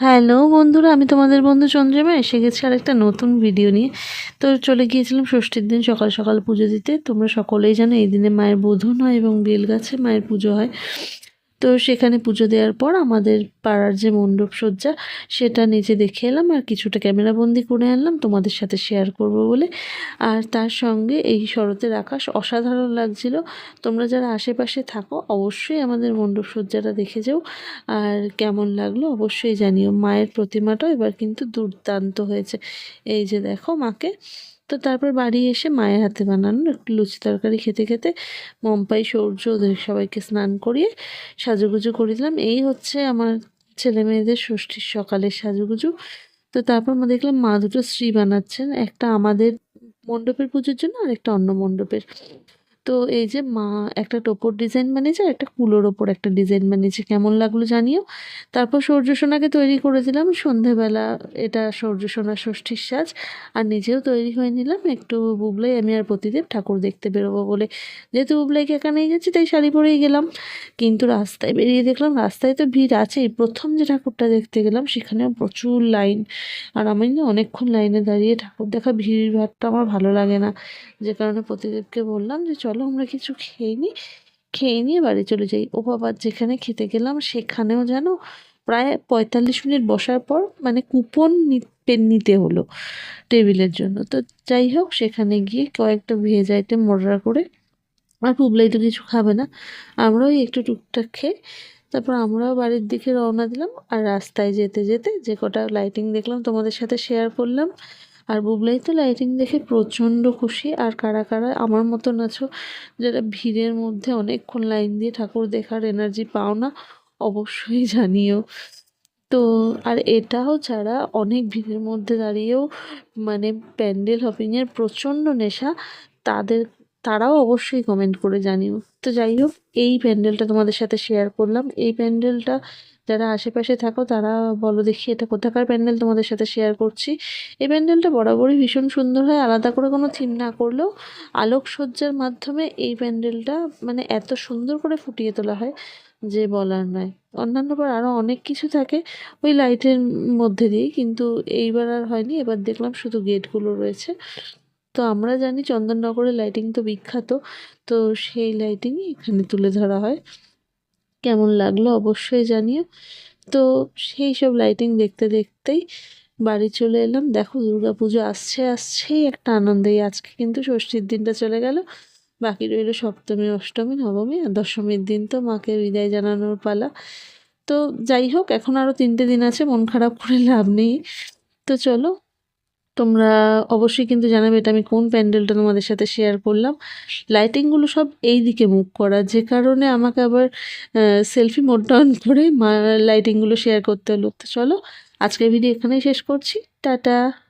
Hello বন্ধুরা, আমি তোমাদের বন্ধু চন্দ্রিমা এসে গেছি আর একটা নতুন ভিডিও নিয়ে। তো চলে গিয়েছিলাম ষষ্ঠীর দিন সকাল সকাল পুজো দিতে। তোমরা সকলেই জানো এই দিনে মায়ের বোধন হয় এবং বেলগাছে মায়ের পুজো হয়। তো সেখানে পুজো দেওয়ার পর আমাদের পাড়ার যে মণ্ডপ সজ্জা, সেটা নিচে দেখে এলাম আর কিছুটা ক্যামেরাবন্দি করে আনলাম, তোমাদের সাথে শেয়ার করব বলে। আর তার সঙ্গে এই শরতের আকাশ অসাধারণ লাগছিল। তোমরা যারা আশেপাশে থাকো, অবশ্যই আমাদের মণ্ডপ সজ্জাটা দেখে যাও। আর কেমন লাগল অবশ্যই জানিও। মায়ের প্রতিমাটাও এবার কিন্তু দুর্দান্ত হয়েছে। এই যে দেখো মাকে তো তারপর বাড়ি এসে মায়ের হাতে বানানো একটু লুচি তরকারি খেতে খেতে মম্পাই সৌর্য, ওদের সবাইকে স্নান করিয়ে সাজুগুজু করে দিলাম। এই হচ্ছে আমার ছেলে মেয়েদের ষষ্ঠীর সকালের সাজুগুজু। তো তারপর আমরা দেখলাম মা দুটো শ্রী বানাচ্ছেন, একটা আমাদের মণ্ডপের পুজোর জন্য আর একটা অন্য মণ্ডপের। তো এই যে মা একটা টোপর ডিজাইন বানিয়েছে একটা কুলোর ওপর একটা ডিজাইন বানিয়েছে, কেমন লাগল জানিও? তারপর সূর্য সোনাকে তৈরি করে দিলাম সন্ধেবেলা এটা সূর্য সোনা ষষ্ঠীর সাজ, আর নিজেও তৈরি হয়ে নিলাম, একটু বুবলাই আমি আর প্রতিদেব ঠাকুর দেখতে বেরোবো বলে। যেহেতু বুবলাইকে একা নিয়ে গেছি তাই শাড়ি পরেই গেলাম, কিন্তু রাস্তায় বেরিয়ে দেখলাম, রাস্তায় তো ভিড় আছেই, প্রথম যে ঠাকুরটা দেখতে গেলাম, সেখানেও প্রচুর লাইন, আর আমি না অনেকক্ষণ লাইনে দাঁড়িয়ে ঠাকুর দেখা ভিড় ভাড়টা আমার ভালো লাগে না, যে কারণে প্রতিদেবকে বললাম যে চলো আমরা কিছু খেয়ে নিই খেয়ে নিয়ে বাড়ি চলে যাই। ও বাবা, যেখানে খেতে গেলাম সেখানেও যেন প্রায় পঁয়তাল্লিশ মিনিট বসার পর মানে কুপন নিতে হলো টেবিলের জন্য। তো যাই হোক, সেখানে গিয়ে কয়েকটা ভেজ আইটেম অর্ডার করে, আর পুবলাই তো কিছু খাবে না, আমরাও একটু টুকটাক খেয়ে তারপর আমরাও বাড়ির দিকে রওনা দিলাম। আর রাস্তায় যেতে যেতে যে কটা লাইটিং দেখলাম, তোমাদের সাথে শেয়ার করলাম আর বুবলাই তো লাইটিং দেখে প্রচণ্ড খুশি। আর কারা কারা আমার মতন আছো, যারা ভিড়ের মধ্যে অনেকক্ষণ লাইন দিয়ে ঠাকুর দেখার এনার্জি পাও না, অবশ্যই জানিও। তো, আর এটাও ছাড়া অনেক ভিড়ের মধ্যে দাঁড়িয়েও মানে প্যান্ডেল হপিংয়ের প্রচণ্ড নেশা, তাদের তারাও অবশ্যই কমেন্ট করে জানিও। তো যাই হোক এই প্যান্ডেলটা তোমাদের সাথে শেয়ার করলাম। এই প্যান্ডেলটা যারা আশেপাশে থাকো, তারা বলো দেখি এটা কোথাকার প্যান্ডেল তোমাদের সাথে শেয়ার করছি। এই প্যান্ডেলটা বরাবরই ভীষণ সুন্দর হয়, আলাদা করে কোনো থিম না করলেও আলোকসজ্জার মাধ্যমে এই প্যান্ডেলটা মানে এত সুন্দর করে ফুটিয়ে তোলা হয় যে বলার নয়। অন্যান্য বার আরও অনেক কিছু থাকে ওই লাইটের মধ্যে দিয়েই, কিন্তু এইবার আর হয়নি। এবার দেখলাম শুধু গেটগুলো রয়েছে। তো আমরা জানি চন্দননগরের লাইটিং তো বিখ্যাত, তো সেই লাইটিংই এখানে তুলে ধরা হয়। কেমন লাগল অবশ্যই জানিও। তো সেই সব লাইটিং দেখতে দেখতেই বাড়ি চলে এলাম। দেখো পুজো আসছে, আসছেই একটা আনন্দেই। আজকে কিন্তু ষষ্ঠীর দিনটা চলে গেল। বাকি রইল সপ্তমী, অষ্টমী, নবমী আর দশমীর দিন তো মাকে বিদায় জানানোর পালা। তো যাই হোক, এখন আরও তিনটে দিন আছে, মন খারাপ করে লাভ নেই। তো চলো তোমরা অবশ্যই কিন্তু জানাবে এটা আমি কোন প্যান্ডেলটা তোমাদের সাথে শেয়ার করলাম। লাইটিংগুলো সব এই দিকে মুখ করা, যে কারণে আমাকে আবার সেলফি মোড ডাউন করে লাইটিংগুলো শেয়ার করতে হলো। চলো, আজকের ভিডিও এখানেই শেষ করছি। টাটা!